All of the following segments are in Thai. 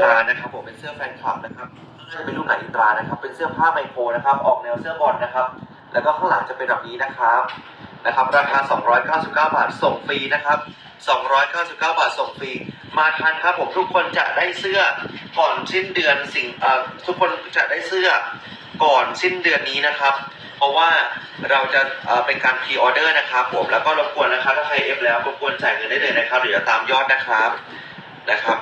ตรานะครับผมเป็นเสื้อแฟนคลับนะครับข้างหน้าจะเป็นรูปไหนอินตรานะครับ เป็นเสื้อผ้าไมโครนะครับ ออกแนวเสื้อบอลนะครับ แล้วก็ข้างหลังจะเป็นแบบนี้นะครับนะครับ ราคา 299 บาทส่งฟรีนะครับ 299 บาทส่งฟรี มาทันครับผมทุกคนจะได้เสื้อก่อนสิ้นเดือนสิ่งเอ่อทุกคนจะได้เสื้อก่อนสิ้นเดือนนี้นะครับ เพราะว่าเราจะเอ่อเป็นการพรีออเดอร์นะครับผมแล้วก็รบกวนนะครับถ้าใครเอฟแล้วรบกวนจ่ายเงินได้เลยนะครับเดี๋ยวจะตามยอดนะครับนะครับ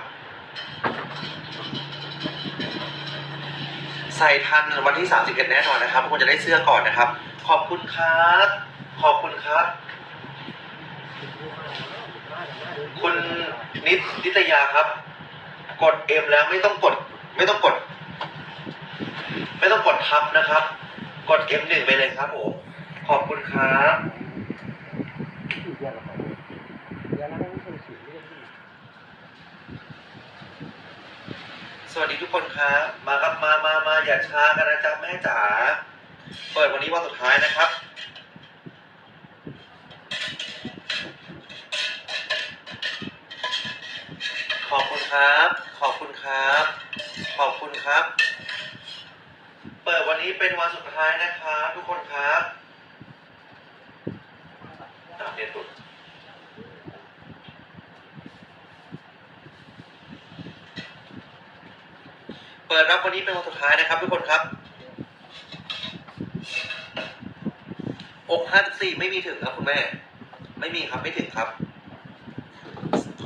ใส่ทันวันที่ 31 แน่นอนนะครับทุกคนจะได้เสื้อก่อนนะครับ ขอบคุณครับ ขอบคุณครับ คุณนิตนิตยาครับ กดเอ็มแล้วไม่ต้องกด ไม่ต้องกด ไม่ต้องกดทับนะครับ กด M1 ไปเลยครับผมขอบคุณครับส วัสดีทุกคนครับมาครับมามามาอย่าช้ากันนะจ๊ะแม่จ๋าเปิดวันนี้วันสุดท้ายนะครับ ขอบคุณครับ ขอบคุณครับ ขอบคุณครับ เปิดวันนี้เป็นวันสุดท้ายนะครับ ทุกคนครับตามเรียนตุด เปิดรับวันนี้เป็นวันสุดท้ายนะครับ ทุกคนครับอกห้าสี่ไม่มีถึงครับคุณแม่ ไม่มีครับไม่ถึงครับ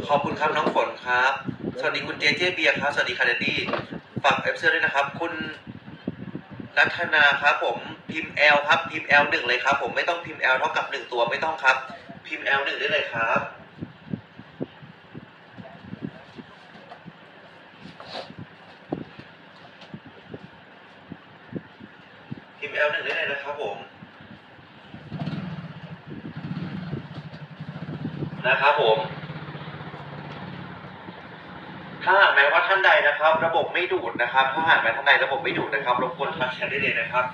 ขอบคุณครับน้องฝนครับ สวัสดีคุณเจเจเบียร์ครับ สวัสดีคาเดดี้ฝากเอฟเซอร์ด้วยนะครับ คุณนัทนาครับผมพิมพ์ L ครับพิมพ์ L หนึ่งเลยครับ ผมไม่ต้องพิมพ์ L เท่ากับหนึ่งตัวไม่ต้องครับ พิมพ์ L หนึ่งได้เลยครับ พ์ L1 ได้เลยนะครับผม นะครับผม ถ้าหากแม้ว่าท่านใดนะครับ ระบบไม่ดูดนะครับ ถ้าหากแม้ท่านใดระบบไม่ดูดนะครับรบกวนทักแชทได้เลยนะครับ